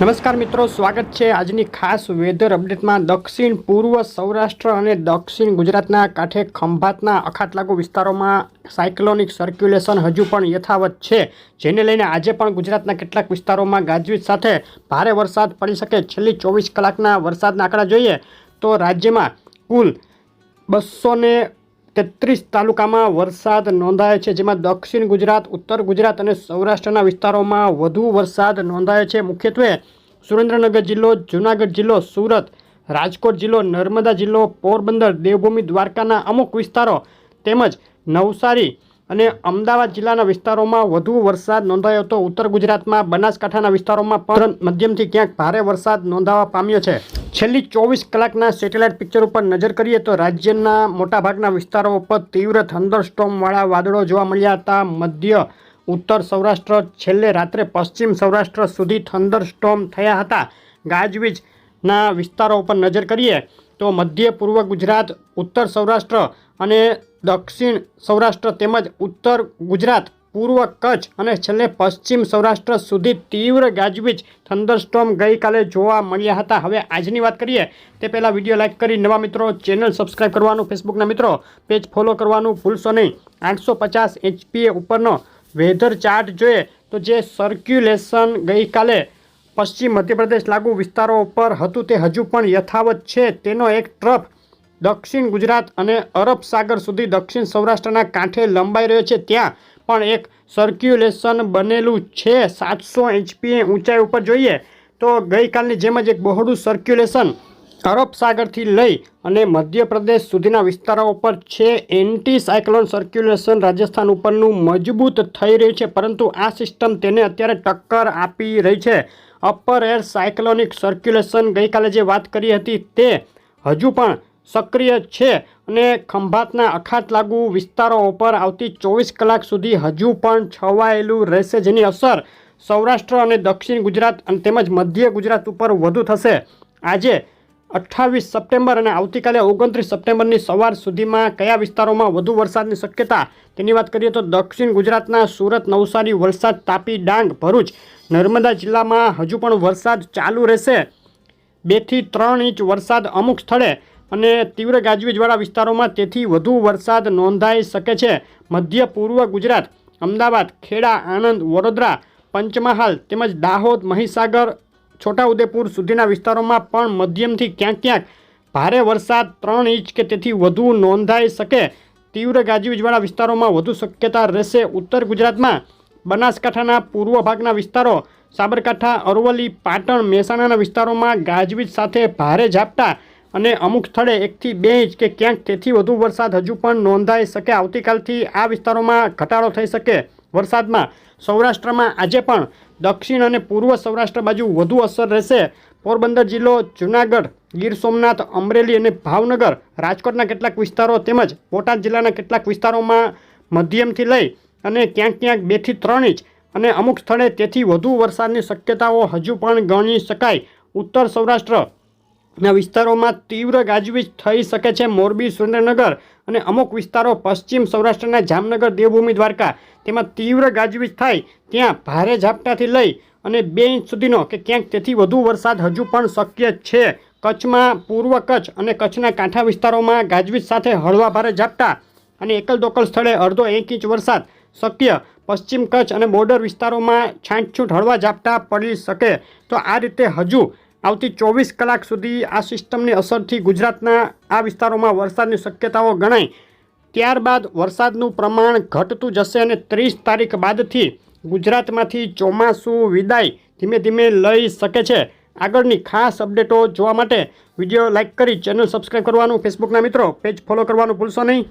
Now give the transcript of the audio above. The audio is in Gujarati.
નમસ્કાર મિત્રો, સ્વાગત છે આજની ખાસ વેધર અપડેટમાં દક્ષિણ પૂર્વ સૌરાષ્ટ્ર અને દક્ષિણ ગુજરાતના કાંઠે ખંભાતના અખાત લાગુ વિસ્તારોમાં સાયક્લોનિક સર્ક્યુલેશન હજુ પણ યથાવત છે. જેને લઈને આજે પણ ગુજરાતના કેટલાક વિસ્તારોમાં ગાજવીજ સાથે ભારે વરસાદ પડી શકે. છેલ્લી ચોવીસ કલાકના વરસાદના આંકડા જોઈએ તો રાજ્યમાં કુલ બસો તેત્રીસ તાલુકામાં વરસાદ નોંધાયો છે, જેમાં દક્ષિણ ગુજરાત, ઉત્તર ગુજરાત અને સૌરાષ્ટ્રના વિસ્તારોમાં વધુ વરસાદ નોંધાયો છે. મુખ્યત્વે સુરેન્દ્રનગર જિલ્લો, જૂનાગઢ જિલ્લો, સુરત, રાજકોટ જિલ્લો, નર્મદા જિલ્લો, પોરબંદર, દેવભૂમિ, દ્વારકાના અમુક વિસ્તારો તેમજ નવસારી અને અમદાવાદ જિલ્લાના વિસ્તારોમાં વધુ વરસાદ નોંધાયો હતો. ઉત્તર ગુજરાતમાં બનાસકાંઠાના વિસ્તારોમાં પણ મધ્યમથી ક્યાંક ભારે વરસાદ નોંધાવા પામ્યો છે. છેલ્લી ચોવીસ કલાકના સેટેલાઇટ પિક્ચર ઉપર નજર કરીએ તો રાજ્યના મોટાભાગના વિસ્તારો ઉપર તીવ્ર થંડરસ્ટોમવાળા વાદળો જોવા મળ્યા હતા. મધ્ય, ઉત્તર સૌરાષ્ટ્ર, છેલ્લે રાત્રે પશ્ચિમ સૌરાષ્ટ્ર સુધી થંડરસ્ટોમ થયા હતા. ગાજવીજના વિસ્તારો ઉપર નજર કરીએ તો મધ્ય, પૂર્વ ગુજરાત, ઉત્તર સૌરાષ્ટ્ર અને દક્ષિણ સૌરાષ્ટ્ર તેમજ ઉત્તર ગુજરાત પૂર્વ કચ્છ અને છેલ્લે પશ્ચિમ સૌરાષ્ટ્ર સુધી તીવ્ર ગાજવીજ થંડરસ્ટોમ ગઈકાલે જોવા મળ્યા હતા. હવે આજની વાત કરીએ તે પહેલાં વીડિયો લાઇક કરી નવા મિત્રો ચેનલ સબસ્ક્રાઈબ કરવાનું, ફેસબુકના મિત્રો પેજ ફોલો કરવાનું ભૂલશો નહીં. આઠસો પચાસ એચપીએ ઉપરનો વેધર ચાર્ટ જોઈએ તો જે સર્ક્યુલેશન ગઈકાલે પશ્ચિમ મધ્યપ્રદેશ લાગુ વિસ્તારો ઉપર હતું તે હજુ પણ યથાવત છે. તેનો એક ટ્રફ દક્ષિણ ગુજરાત અને અરબ સાગર સુધી દક્ષિણ સૌરાષ્ટ્રના કાંઠે લંબાઈ રહ્યો છે. ત્યાં પણ એક સર્ક્યુલેશન બનેલું છે સાતસો એચપીએ ઊંચાઈ ઉપર જોઈએ તો ગઈકાલની જેમ જ એક બહોળું સર્ક્યુલેશન અરબ સાગરથી લઈ અને મધ્યપ્રદેશ સુધીના વિસ્તારો ઉપર છે. એન્ટી સાયક્લોન સર્ક્યુલેશન રાજસ્થાન ઉપરનું મજબૂત થઈ રહ્યું છે, પરંતુ આ સિસ્ટમ તેને અત્યારે ટક્કર આપી રહી છે. અપર એર સાયક્લોનિક સર્ક્યુલેશન ગઈકાલે જે વાત કરી હતી તે હજુ પણ સક્રિય છે અને ખંભાતના અખાત લાગુ વિસ્તારો ઉપર આવતી ચોવીસ કલાક સુધી હજુ પણ છવાયેલું રહેશે, જેની અસર સૌરાષ્ટ્ર અને દક્ષિણ ગુજરાત અને તેમજ મધ્ય ગુજરાત ઉપર વધુ થશે. આજે અઠ્ઠાવીસ સપ્ટેમ્બર અને આવતીકાલે ઓગણત્રીસ સપ્ટેમ્બરની સવાર સુધીમાં કયા વિસ્તારોમાં વધુ વરસાદની શક્યતા? તેની વાત કરીએ તો દક્ષિણ ગુજરાતના સુરત, નવસારી, વલસાડ, તાપી, ડાંગ, ભરૂચ, નર્મદા જિલ્લામાં હજુ પણ વરસાદ ચાલુ રહેશે. બેથી ત્રણ ઇંચ વરસાદ અમુક સ્થળે અને તીવ્ર ગાજવીજવાળા વિસ્તારોમાં તેથી વધુ વરસાદ નોંધાઈ શકે છે. મધ્ય પૂર્વ ગુજરાત, અમદાવાદ, ખેડા, આણંદ, વડોદરા, પંચમહાલ તેમજ દાહોદ, મહીસાગર, છોટાઉદેપુર સુધીના વિસ્તારોમાં પણ મધ્યમથી ક્યાંક ક્યાંક ભારે વરસાદ ત્રણ ઇંચ કે તેથી વધુ નોંધાઈ શકે. તીવ્ર ગાજવીજવાળા વિસ્તારોમાં વધુ શક્યતા રહેશે ઉત્તર ગુજરાતમાં. બનાસકાંઠાના પૂર્વ ભાગના વિસ્તારો, સાબરકાંઠા, અરવલ્લી, પાટણ, મહેસાણાના વિસ્તારોમાં ગાજવીજ સાથે ભારે ઝાપટા અને અમુક સ્થળે એકથી બે ઇંચ કે ક્યાંક તેથી વધુ વરસાદ હજુ પણ નોંધાઈ શકે. આવતીકાલથી આ વિસ્તારોમાં ઘટાડો થઈ શકે. વરસાદમાં સૌરાષ્ટ્રમાં આજે પણ દક્ષિણ અને પૂર્વ સૌરાષ્ટ્ર બાજુ વધુ અસર રહેશે. પોરબંદર જિલ્લો, જુનાગઢ, ગીર સોમનાથ, અમરેલી અને ભાવનગર, રાજકોટના કેટલાક વિસ્તારો તેમજ બોટાદ જિલ્લાના કેટલાક વિસ્તારોમાં મધ્યમથી લઈ અને ક્યાંક ક્યાંક બેથી ત્રણ ઇંચ અને અમુક સ્થળે તેથી વધુ વરસાદની શક્યતાઓ હજુ પણ ગણી શકાય. ઉત્તર સૌરાષ્ટ્રના વિસ્તારોમાં તીવ્ર ગાજવીજ થઈ શકે છે મોરબી, સુરેન્દ્રનગર અને અમુક વિસ્તારો પશ્ચિમ સૌરાષ્ટ્રના જામનગર, દેવભૂમિ, દ્વારકા. તેમાં તીવ્ર ગાજવીજ થાય ત્યાં ભારે ઝાપટાથી લઈ અને બે ઇંચ સુધીનો કે ક્યાંક તેથી વધુ વરસાદ હજુ પણ શક્ય છે. કચ્છમાં પૂર્વ કચ્છ અને કચ્છના કાંઠા વિસ્તારોમાં ગાજવીજ સાથે હળવા ભારે ઝાપટા અને એકલ દોકલ સ્થળે અડધો એક ઇંચ વરસાદ શક્ય. પશ્ચિમ કચ્છ અને બોર્ડર વિસ્તારોમાં છાંટછૂટ હળવા ઝાપટા પડી શકે તો આ રીતે હજુ આવતી ચોવીસ કલાક સુધી આ સિસ્ટમની અસરથી ગુજરાતના આ વિસ્તારોમાં વરસાદની શક્યતાઓ ગણાય. ત્યારબાદ વરસાદનું પ્રમાણ ઘટતું જશે અને ત્રીસ તારીખ બાદથી ગુજરાતમાંથી ચોમાસું વિદાય ધીમે ધીમે લઈ શકે છે. આગળની ખાસ અપડેટો જોવા માટે વીડિયો લાઇક કરી ચેનલ સબસ્ક્રાઈબ કરવાનું, ફેસબુકના મિત્રો, પેજ ફોલો કરવાનું ભૂલશો નહીં.